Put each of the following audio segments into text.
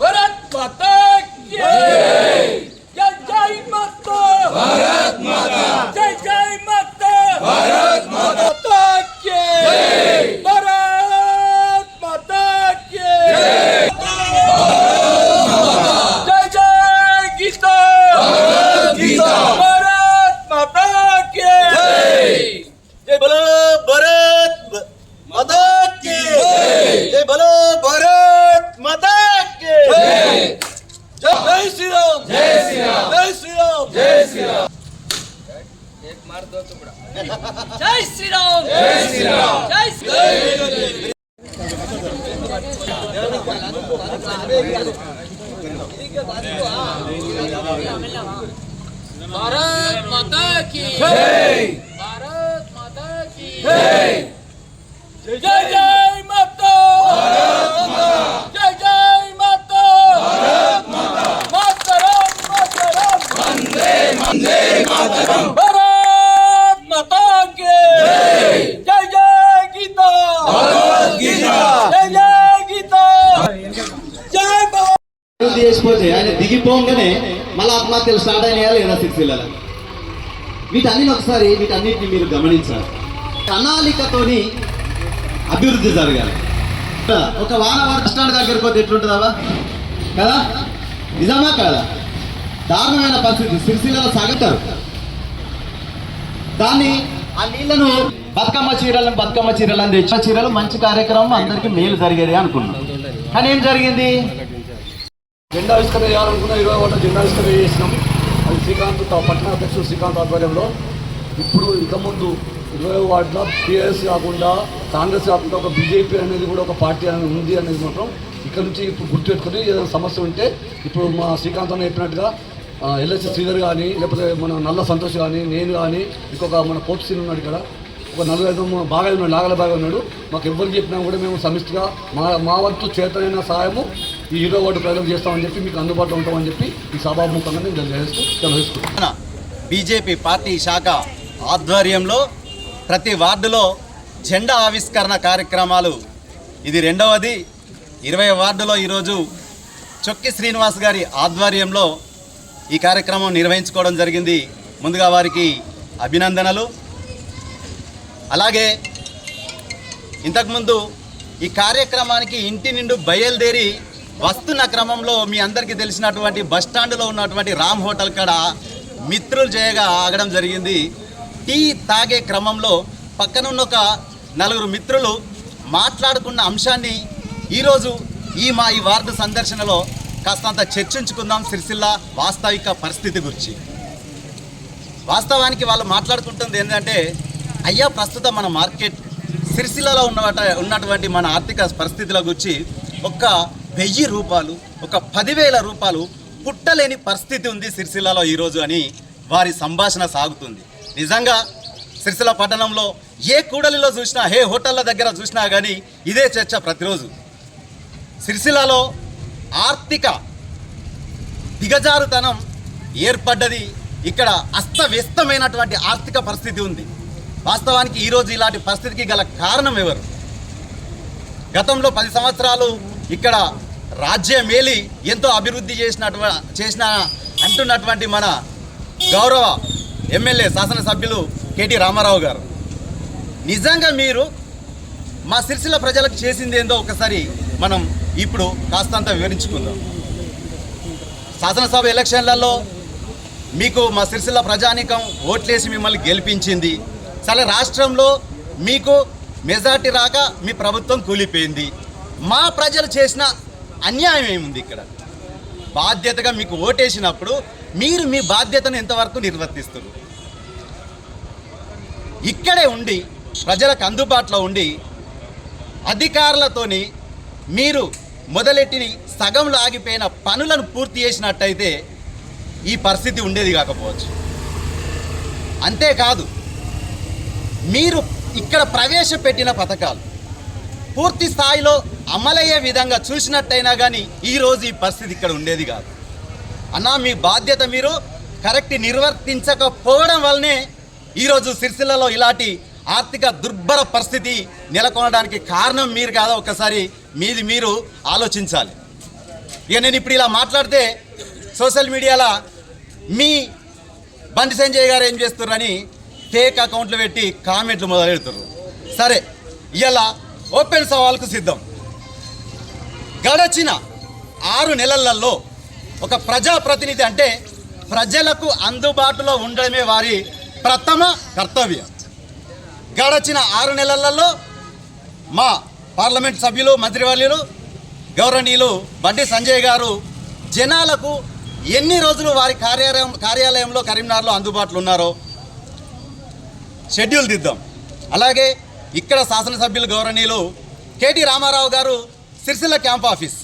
भारत माता की जय जय माता भारत माता जय जय माता भारत माता की जय भारत माता की जय जय जय गीता भारत गीता भारत माता की जय जय बोलो भारत माता की जय बोलो भारत माता की। जय जय श्री राम जय श्री राम जय श्री राम जय श्री राम एक मार दो टुकड़ा जय श्री राम जय श्री राम जय श्री भारत माता की। जय। भारत माता की। जय। जय जय। మళ్ళీ స్టార్ట్ అయినాయా లేదా సిరిసిల్లలో వీటన్నిటిని ఒకసారి వీటన్నిటిని మీరు గమనించాలి. ప్రణాళికతోని అభివృద్ధి జరగాలి. ఒక వాన బస్ స్టాండ్ దగ్గరికి పోతే ఎట్లుంటుందా కదా? నిజమా కదా? దారుణమైన పరిస్థితి. సిరిసిల్లలో సాగుతారు. దాన్ని ఆ నీళ్ళను బతుకమ్మ చీరలను బతుకమ్మ చీరలను తెచ్చిన చీరలు మంచి కార్యక్రమం అందరికీ మేలు జరిగేది అనుకున్నాం. కానీ ఏం జరిగింది? జెండా ఆవిష్కరణ చేయాలనుకున్న ఇరవై ఒకటో జెండా ఆవిష్కరణ చేసినాం. అది శ్రీకాంత్ పట్టణ అధ్యక్షుడు శ్రీకాంత్ ఆధ్వర్యంలో. ఇప్పుడు ఇక ముందు ఇరవై వార్డులో టీఆర్ఎస్ కాకుండా కాంగ్రెస్ కాకుండా ఒక బీజేపీ అనేది కూడా ఒక పార్టీ అనేది ఉంది అనేది మాత్రం ఇక్కడ నుంచి ఇప్పుడు గుర్తుపెట్టుకుని ఏదైనా సమస్య ఉంటే ఇప్పుడు మా శ్రీకాంత్ అన్న చెప్పినట్టుగా ఎల్ఎస్ శ్రీధర్ కానీ లేకపోతే మన నల్ల సంతోష్ కానీ నేను కానీ ఇంకొక మన పోప్ సీన్ ఉన్నాడు ఇక్కడ. ఒక నలుగురు ఐదు బాగా ఉన్నాడు నాగల బాగా ఉన్నాడు. మాకు ఎవరు చెప్పినా కూడా మేము సమిష్టిగా మా మా వంతు చేతనైన సహాయము ఈ హీరో వార్డు ప్రజలకు చేస్తామని చెప్పి మీకు అందుబాటులో ఉంటామని చెప్పి ఈ సభాముఖంగా నేను తెలియజేస్తూ తెలియజేస్తున్నాను బీజేపీ పార్టీ శాఖ ఆధ్వర్యంలో ప్రతి వార్డులో జెండా ఆవిష్కరణ కార్యక్రమాలు. ఇది రెండవది. ఇరవై వార్డులో ఈరోజు చొక్కి శ్రీనివాస్ గారి ఆధ్వర్యంలో ఈ కార్యక్రమం నిర్వహించుకోవడం జరిగింది. ముందుగా వారికి అభినందనలు. అలాగే ఇంతకుముందు ఈ కార్యక్రమానికి ఇంటి నిండు బయలుదేరి వస్తున్న క్రమంలో మీ అందరికీ తెలిసినటువంటి బస్ స్టాండ్లో ఉన్నటువంటి రామ్ హోటల్ కాడ మిత్రులు చేయగా ఆగడం జరిగింది. టీ తాగే క్రమంలో పక్కనున్న ఒక నలుగురు మిత్రులు మాట్లాడుకున్న అంశాన్ని ఈరోజు ఈ మా ఈ వార్డు సందర్శనలో కాస్తంత చర్చించుకుందాం సిరిసిల్ల వాస్తవిక పరిస్థితి గురించి. వాస్తవానికి వాళ్ళు మాట్లాడుకుంటుంది ఏంటంటే అయ్యా ప్రస్తుతం మన మార్కెట్ సిరిసిల్లలో ఉన్నవాట ఉన్నటువంటి మన ఆర్థిక పరిస్థితుల గురించి ఒక వెయ్యి రూపాయలు ఒక పదివేల రూపాయలు పుట్టలేని పరిస్థితి ఉంది సిరిసిల్లలో ఈరోజు అని వారి సంభాషణ సాగుతుంది. నిజంగా సిరిసిల్ల పట్టణంలో ఏ కూడలిలో చూసినా ఏ హోటళ్ళ దగ్గర చూసినా కానీ ఇదే చర్చ ప్రతిరోజు. సిరిసిల్లలో ఆర్థిక దిగజారుతనం ఏర్పడ్డది. ఇక్కడ అస్తవ్యస్తమైనటువంటి ఆర్థిక పరిస్థితి ఉంది. వాస్తవానికి ఈరోజు ఇలాంటి పరిస్థితికి గల కారణం ఎవరు? గతంలో పది సంవత్సరాలు ఇక్కడ రాజ్యం మేలి ఎంతో అభివృద్ధి చేసినటు చేసిన అంటున్నటువంటి మన గౌరవ ఎమ్మెల్యే శాసనసభ్యులు కేటీ రామారావు గారు. నిజంగా మీరు మా సిరిసిల్ల ప్రజలకు చేసింది ఏందో ఒకసారి మనం ఇప్పుడు కాస్తంత వివరించుకుందాం. శాసనసభ ఎలక్షన్లలో మీకు మా సిరిసిల్ల ప్రజానీకం ఓట్లేసి మిమ్మల్ని గెలిపించింది చాలా రాష్ట్రంలో మీకు మెజార్టీ రాక మీ ప్రభుత్వం కూలిపోయింది. మా ప్రజలు చేసిన అన్యాయం ఏముంది ఇక్కడ? బాధ్యతగా మీకు ఓటేసినప్పుడు మీరు మీ బాధ్యతను ఎంతవరకు నిర్వర్తిస్తారు? ఇక్కడే ఉండి ప్రజలకు అందుబాటులో ఉండి అధికారులతోని మీరు మొదలెట్టిన సగంలో ఆగిపోయిన పనులను పూర్తి చేసినట్టయితే ఈ పరిస్థితి ఉండేది కాకపోవచ్చు. అంతేకాదు మీరు ఇక్కడ ప్రవేశపెట్టిన పథకాలు పూర్తి స్థాయిలో అమలయ్యే విధంగా చూసినట్టయినా కానీ ఈరోజు ఈ పరిస్థితి ఇక్కడ ఉండేది కాదు. అన్నా మీ బాధ్యత మీరు కరెక్ట్ నిర్వర్తించకపోవడం వల్లనే ఈరోజు సిరిసిల్లలో ఇలాంటి ఆర్థిక దుర్భర పరిస్థితి నెలకొనడానికి కారణం మీరు కాదా ఒకసారి మీది మీరు ఆలోచించాలి. ఇక నేను ఇప్పుడు ఇలా మాట్లాడితే సోషల్ మీడియాలో మీ బండి సంజయ్ గారు ఏం చేస్తున్నారని ఫేక్ అకౌంట్లు పెట్టి కామెంట్లు మొదలెడుతున్నారు సరే ఇలా ఓపెన్ సవాల్కు సిద్ధం. గడచిన ఆరు నెలలలో ఒక ప్రజాప్రతినిధి అంటే ప్రజలకు అందుబాటులో ఉండడమే వారి ప్రథమ కర్తవ్యం. గడచిన ఆరు నెలలలో మా పార్లమెంట్ సభ్యులు మంత్రివర్యులు గౌరవనీయులు బండి సంజయ్ గారు జనాలకు ఎన్ని రోజులు వారి కార్యాలయం కార్యాలయంలో కరీంనగర్లో అందుబాటులో ఉన్నారో షెడ్యూల్ దిద్దాం. అలాగే ఇక్కడ శాసనసభ్యులు గౌరవనీయులు కేటీ రామారావు గారు సిరిసిల్ల క్యాంప్ ఆఫీస్.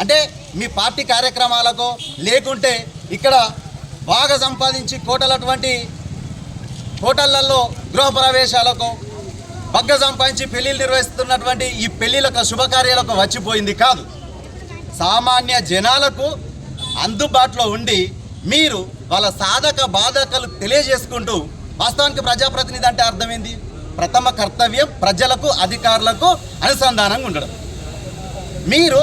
అంటే మీ పార్టీ కార్యక్రమాలకు లేకుంటే ఇక్కడ బాగా సంపాదించి కోటలటువంటి హోటళ్ళలో గృహప్రవేశాలకు బగ్గ సంపాదించి పెళ్ళిళ్ళు నిర్వహిస్తున్నటువంటి ఈ పెళ్ళిళ్ళకు శుభకార్యాలకు వచ్చిపోయింది కాదు. సామాన్య జనాలకు అందుబాటులో ఉండి మీరు వాళ్ళ సాధక బాధకలు తెలియజేసుకుంటూ వాస్తవానికి ప్రజాప్రతినిధి అంటే అర్థమైంది? ప్రథమ కర్తవ్యం ప్రజలకు అధికారులకు అనుసంధానంగా ఉండడం. మీరు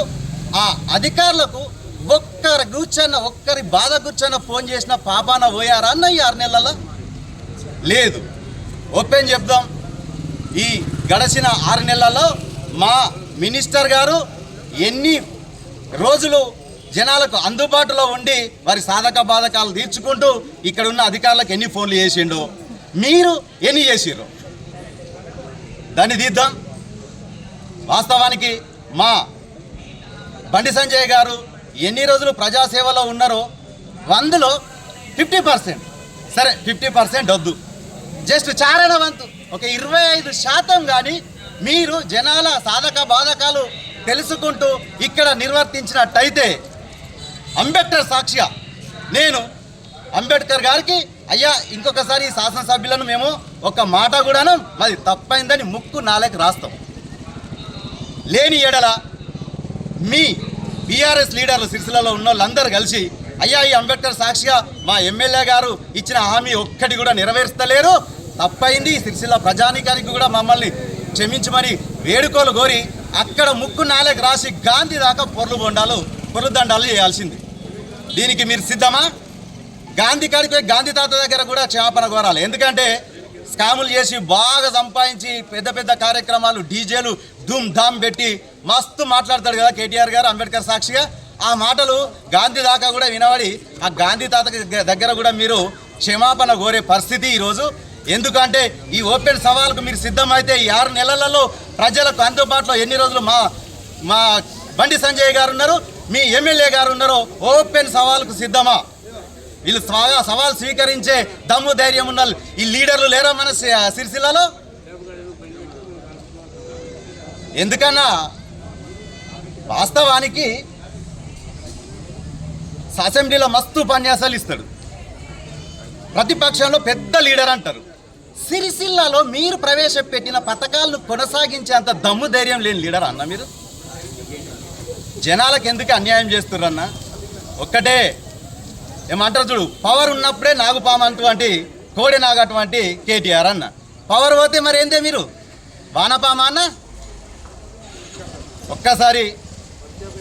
ఆ అధికారులకు ఒక్కరి కూర్చొన్న ఒక్కరి బాధ కూర్చొన్న ఫోన్ చేసిన పాపాన పోయారా అన్న ఈ ఆరు నెలల లేదు. ఓపెన్ చెప్దాం. ఈ గడిచిన ఆరు నెలల్లో మా మినిస్టర్ గారు ఎన్ని రోజులు జనాలకు అందుబాటులో ఉండి వారి సాధక బాధకాలు తీర్చుకుంటూ ఇక్కడ ఉన్న అధికారులకు ఎన్ని ఫోన్లు చేసిండో మీరు ఎన్ని చేసిర్రు? దాన్ని తీద్దాం. వాస్తవానికి మా బండి సంజయ్ గారు ఎన్ని రోజులు ప్రజాసేవలో ఉన్నారో వందలో ఫిఫ్టీ పర్సెంట్. సరే ఫిఫ్టీ పర్సెంట్ వద్దు. జస్ట్ చారణ వంతు ఒక ఇరవై ఐదు శాతం కానీ మీరు జనాల సాధక బాధకాలు తెలుసుకుంటూ ఇక్కడ నిర్వర్తించినట్టయితే అంబేద్కర్ సాక్షిగా నేను అంబేద్కర్ గారికి అయ్యా ఇంకొకసారి ఈ శాసనసభ్యులను మేము ఒక మాట కూడాను మాది తప్పైందని ముక్కు నాలుగు రాస్తాం. లేని ఎడల మీ బీఆర్ఎస్ లీడర్లు సిరిసిల్లలో ఉన్న వాళ్ళందరూ కలిసి అయ్యా ఈ అంబేద్కర్ సాక్షిగా మా ఎమ్మెల్యే గారు ఇచ్చిన హామీ ఒక్కటి కూడా నెరవేర్స్తలేరు తప్పైంది సిరిసిల్ల ప్రజానీకానికి కూడా మమ్మల్ని క్షమించమని వేడుకోలు కోరి అక్కడ ముక్కు నాలుగు రాసి గాంధీ దాకా పొర్లు బొండాలు పొర్లు దండాలు చేయాల్సింది. దీనికి మీరు సిద్ధమా? గాంధీ కాడికి పోయి గాంధీ తాత దగ్గర కూడా క్షమాపణ కోరాలి. ఎందుకంటే స్కాములు చేసి బాగా సంపాదించి పెద్ద పెద్ద కార్యక్రమాలు డీజేలు ధూమ్ ధామ్ పెట్టి మస్తు మాట్లాడతాడు కదా కేటీఆర్ గారు అంబేద్కర్ సాక్షిగా. ఆ మాటలు గాంధీ దాకా కూడా వినబడి ఆ గాంధీ తాత దగ్గర కూడా మీరు క్షమాపణ కోరే పరిస్థితి ఈరోజు. ఎందుకంటే ఈ ఓపెన్ సవాల్కు మీరు సిద్ధమైతే ఈ ఆరు నెలలలో ప్రజలకు అందుబాటులో ఎన్ని రోజులు మా మా బండి సంజయ్ గారు ఉన్నారు మీ ఎమ్మెల్యే గారు ఉన్నారు ఓపెన్ సవాల్కు సిద్ధమా? వీళ్ళు సవా- సవాల్ స్వీకరించే దమ్ము ధైర్యం ఉన్న ఈ లీడర్లు లేరా మన సిరిసిల్లలో? ఎందుకన్నా? వాస్తవానికి అసెంబ్లీలో మస్తు ఉపన్యాసాలు ఇస్తాడు. ప్రతిపక్షంలో పెద్ద లీడర్ అంటారు. సిరిసిల్లాలో మీరు ప్రవేశపెట్టిన పథకాలను కొనసాగించేంత దమ్ము ధైర్యం లేని లీడర్ అన్న మీరు? జనాలకు ఎందుకు అన్యాయం చేస్తున్నారన్న ఒక్కటే ఏమంటారు చూడు పవర్ ఉన్నప్పుడే నాగుపాము అటువంటి కోడి నాగు అటువంటి కేటీఆర్ అన్న. పవర్ పోతే మరి ఏందే మీరు? వానపామ అన్న? ఒక్కసారి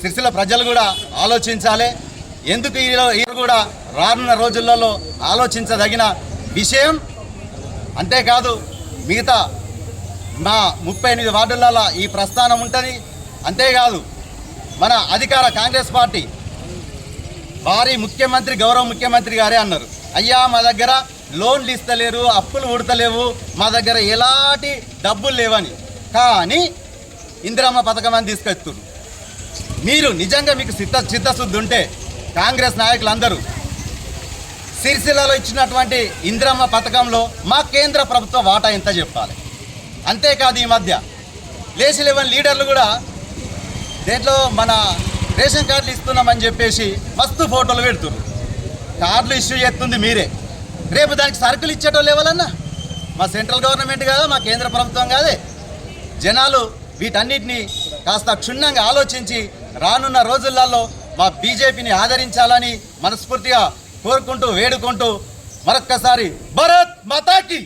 సిరిసిల్ల ప్రజలు కూడా ఆలోచించాలి. ఎందుకు ఈరు కూడా రానున్న రోజులలో ఆలోచించదగిన విషయం? అంతేకాదు మిగతా మా ముప్పై ఎనిమిది వార్డులలో ఈ ప్రస్థానం ఉంటుంది. అంతేకాదు మన అధికార కాంగ్రెస్ పార్టీ వారి ముఖ్యమంత్రి గౌరవ ముఖ్యమంత్రి గారే అన్నారు. అయ్యా మా దగ్గర లోన్లు ఇస్తలేరు అప్పులు ఉడతలేవు మా దగ్గర ఎలాంటి డబ్బులు లేవని. కానీ ఇందిరమ్మ పథకం అని తీసుకొస్తున్నారు మీరు నిజంగా మీకు చిత్త చిత్తశుద్ధి ఉంటే కాంగ్రెస్ నాయకులందరూ సిరిసిల్లలో ఇచ్చినటువంటి ఇందిరమ్మ పథకంలో మా కేంద్ర ప్రభుత్వ వాటా ఎంత చెప్పాలి? అంతేకాదు ఈ మధ్య లేచి లెవెన్ లీడర్లు కూడా దేంట్లో మన రేషన్ కార్డులు ఇస్తున్నామని చెప్పేసి మస్తు ఫోటోలు పెడుతున్నారు కార్డులు ఇష్యూ చేస్తుంది మీరే. రేపు దానికి సరుకులు ఇచ్చేటోళ్ళు ఎవరన్నా మా సెంట్రల్ గవర్నమెంట్ కాదా మా కేంద్ర ప్రభుత్వం కాదే? జనాలు వీటన్నిటిని కాస్త క్షుణ్ణంగా ఆలోచించి రానున్న రోజులలో మా బీజేపీని ఆదరించాలని మనస్ఫూర్తిగా కోరుకుంటూ వేడుకుంటూ మరొక్కసారి భరత్ మతాకి!